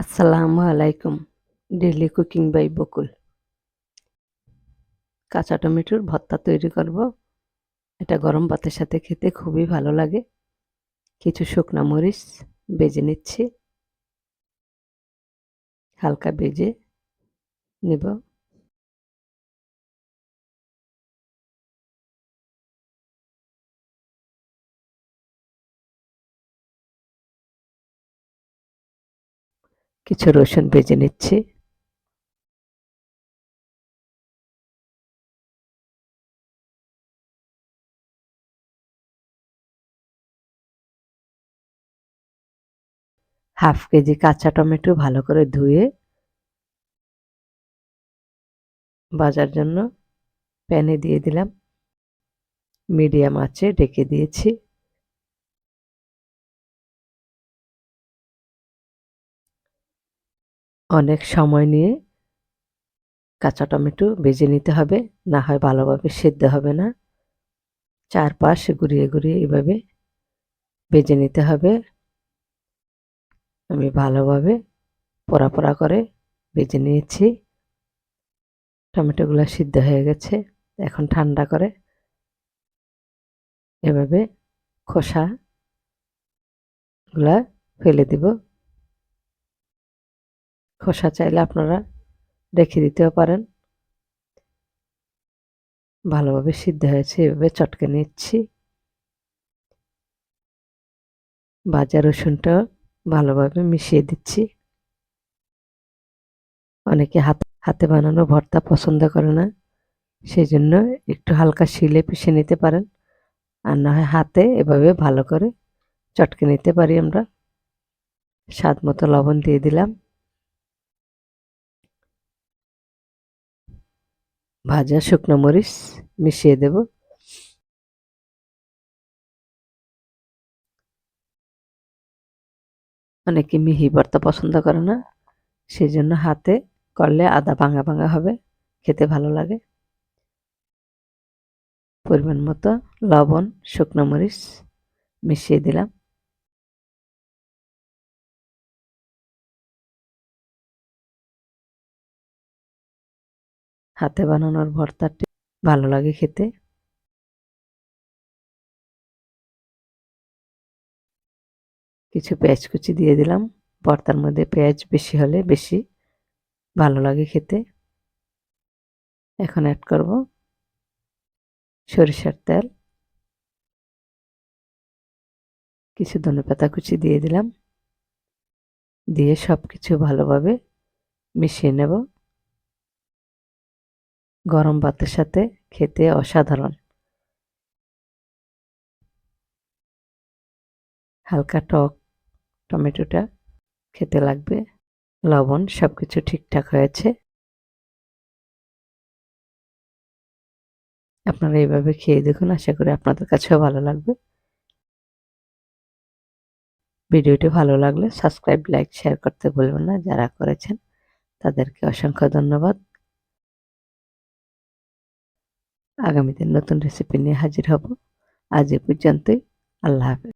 আসসালামু আলাইকুম daily cooking by বকুল। কাঁচা টমেটোর ভর্তা তৈরি করব। এটা গরম ভাতের সাথে খেতে খুবই ভালো লাগে। কিছু শুকনা মরিচ বেজে নিচ্ছি। হালকা বেজে নেব। কিছু রসুন ভেজে নিচ্ছি। হাফ কেজি কাঁচা টমেটো ভালো করে ধুয়ে বাজার জন্য প্যানে দিয়ে দিলাম। মিডিয়াম আঁচে ডেকে দিয়েছি। অনেক সময় নিয়ে কাঁচা টমেটো ভেজে নিতে হবে, না হয় ভালোভাবে সেদ্ধ হবে না। চারপাশ ঘুরিয়ে ঘুরিয়ে এভাবে ভেজে নিতে হবে। আমি ভালোভাবে পোড়া পোড়া করে ভেজে নিয়েছি। টমেটোগুলো সিদ্ধ হয়ে গেছে, এখন ঠান্ডা করে এভাবে খোসাগুলা ফেলে দিব। খোসা চাইলে আপনারা রেখে দিতেও পারেন। ভালোভাবে সিদ্ধ হয়েছে, এভাবে চটকে নিচ্ছি। ভাজা রসুনটা ভালোভাবে মিশিয়ে দিচ্ছি। অনেকে হাত, হাতে বানানো ভর্তা পছন্দ করে না সেই জন্য একটু হালকা শিলে পিষে নিতে পারেন। আর না হয় হাতে এভাবে ভালো করে চটকে নিতে পারি আমরা। স্বাদ মতো লবণ দিয়ে দিলাম। ভাজা শুকনো মরিচ মিশিয়ে দেব। অনেকে মিহি ভর্তা পছন্দ করে না সেই জন্য হাতে করলে আদা ভাঙা ভাঙা হবে, খেতে ভালো লাগে। পরিমাণ মতো লবণ, শুকনো মরিচ মিশিয়ে দিলাম। হাতে বানানোর ভর্তাটি ভালো লাগে খেতে। কিছু পেঁয়াজ কুচি দিয়ে দিলাম। ভর্তার মধ্যে পেঁয়াজ বেশি হলে বেশি ভালো লাগে খেতে। এখন অ্যাড করব সরিষার তেল। কিছু ধনে পাতা কুচি দিয়ে দিলাম। দিয়ে সব কিছু ভালোভাবে মিশিয়ে নেব। গরম ভাতের সাথে খেতে অসাধারণ। হালকা টক টমেটোটা খেতে লাগবে। লবণ সব কিছু ঠিকঠাক হয়েছে। আপনারা এইভাবে খেয়ে দেখুন, আশা করি আপনাদের কাছেও ভালো লাগবে। ভিডিওটি ভালো লাগলে সাবস্ক্রাইব, লাইক, শেয়ার করতে ভুলবেন না। যারা করেছেন তাদেরকে অসংখ্য ধন্যবাদ। আগামীতে নতুন রেসিপি নিয়ে হাজির হব। আজ এ পর্যন্তই। আল্লাহ হাফেজ।